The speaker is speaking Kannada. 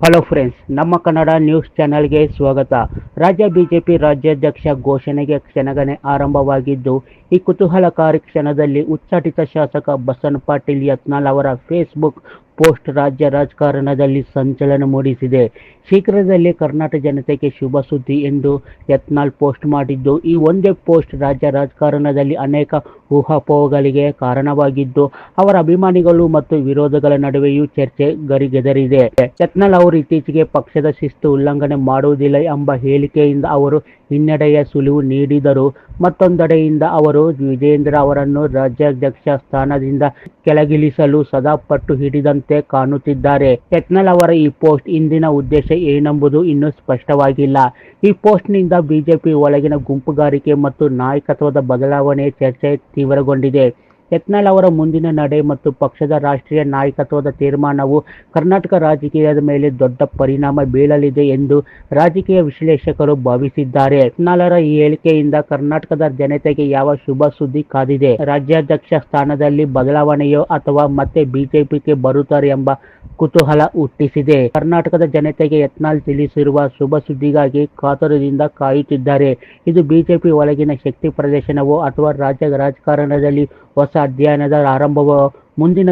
ಹಲೋ ಫ್ರೆಂಡ್ಸ್ ನಮ್ಮ ಕನ್ನಡ ನ್ಯೂಸ್ ಚಾನೆಲ್ಗೆ ಸ್ವಾಗತ. ರಾಜ್ಯ ಬಿಜೆಪಿ ರಾಜ್ಯಾಧ್ಯಕ್ಷ ಘೋಷಣೆಗೆ ಕ್ಷಣಗಣೆ ಆರಂಭವಾಗಿದ್ದು, ಈ ಕುತೂಹಲಕಾರಿ ಕ್ಷಣದಲ್ಲಿ ಉಚ್ಚಾಟಿತ ಶಾಸಕ ಬಸನ್ ಪಾಟೀಲ್ ಯತ್ನಾಳ್ ಅವರ ಫೇಸ್ಬುಕ್ ಪೋಸ್ಟ್ ರಾಜ್ಯ ರಾಜಕಾರಣದಲ್ಲಿ ಸಂಚಲನ ಮೂಡಿಸಿದೆ. ಶೀಘ್ರದಲ್ಲೇ ಕರ್ನಾಟಕ ಜನತೆಗೆ ಶುಭ ಸುದ್ದಿ ಎಂದು ಯತ್ನಾಳ್ ಪೋಸ್ಟ್ ಮಾಡಿದ್ದು, ಈ ಒಂದೇ ಪೋಸ್ಟ್ ರಾಜ್ಯ ರಾಜಕಾರಣದಲ್ಲಿ ಅನೇಕ ಊಹಾಪೋಹಗಳಿಗೆ ಕಾರಣವಾಗಿದ್ದು, ಅವರ ಅಭಿಮಾನಿಗಳು ಮತ್ತು ವಿರೋಧಗಳ ನಡುವೆಯೂ ಚರ್ಚೆ ಗರಿಗೆದರಿದೆ. ಯತ್ನಾಳ್ ಅವರು ಇತ್ತೀಚೆಗೆ ಪಕ್ಷದ ಶಿಸ್ತು ಉಲ್ಲಂಘನೆ ಮಾಡುವುದಿಲ್ಲ ಎಂಬ ಹೇಳಿಕೆಯಿಂದ ಅವರು ಹಿನ್ನಡೆಯ ಸುಳಿವು ನೀಡಿದರು. ಮತ್ತೊಂದೆಡೆಯಿಂದ ಅವರು ವಿಜೇಂದ್ರ ಅವರನ್ನು ರಾಜ್ಯಾಧ್ಯಕ್ಷ ಸ್ಥಾನದಿಂದ ಕೆಳಗಿಳಿಸಲು ಸದಾ ಪಟ್ಟು ಹಿಡಿದಂತೆ ಕಾಣುತ್ತಿದ್ದಾರೆ. ಟೆಕ್ನಲ್ ಅವರ ಈ ಪೋಸ್ಟ್ ಇಂದಿನ ಉದ್ದೇಶ ಏನೆಂಬುದು ಇನ್ನೂ ಸ್ಪಷ್ಟವಾಗಿಲ್ಲ. ಈ ಪೋಸ್ಟ್ನಿಂದ ಬಿಜೆಪಿ ಒಳಗಿನ ಗುಂಪುಗಾರಿಕೆ ಮತ್ತು ನಾಯಕತ್ವದ ಬದಲಾವಣೆ ಚರ್ಚೆ ತೀವ್ರಗೊಂಡಿದೆ. ಯತ್ನಾಳ್ ಅವರ ಮುಂದಿನ ನಡೆ ಮತ್ತು ಪಕ್ಷದ ರಾಷ್ಟ್ರೀಯ ನಾಯಕತ್ವದ ತೀರ್ಮಾನವು ಕರ್ನಾಟಕ ರಾಜಕೀಯದ ಮೇಲೆ ದೊಡ್ಡ ಪರಿಣಾಮ ಬೀಳಲಿದೆ ಎಂದು ರಾಜಕೀಯ ವಿಶ್ಲೇಷಕರು ಭಾವಿಸಿದ್ದಾರೆ. ಯತ್ನಾಳರ ಈ ಹೇಳಿಕೆಯಿಂದ ಕರ್ನಾಟಕದ ಜನತೆಗೆ ಯಾವ ಶುಭ ಸುದ್ದಿ ಕಾದಿದೆ? ರಾಜ್ಯಾಧ್ಯಕ್ಷ ಸ್ಥಾನದಲ್ಲಿ ಬದಲಾವಣೆಯೋ ಅಥವಾ ಮತ್ತೆ ಬಿಜೆಪಿಗೆ ಬರುತ್ತಾರೆ ಎಂಬ ಕುತೂಹಲ ಹುಟ್ಟಿಸಿದೆ. ಕರ್ನಾಟಕದ ಜನತೆಗೆ ಯತ್ನಾಳ್ ತಿಳಿಸಿರುವ ಶುಭ ಸುದ್ದಿಗಾಗಿ ಕಾತುರದಿಂದ ಕಾಯುತ್ತಿದ್ದಾರೆ. ಇದು ಬಿಜೆಪಿ ಒಳಗಿನ ಶಕ್ತಿ ಪ್ರದರ್ಶನವೋ ಅಥವಾ ರಾಜ್ಯ ರಾಜಕಾರಣದಲ್ಲಿ ಹೊಸ ಅಧ್ಯಯನದ ಆರಂಭವು ಮುಂದಿನ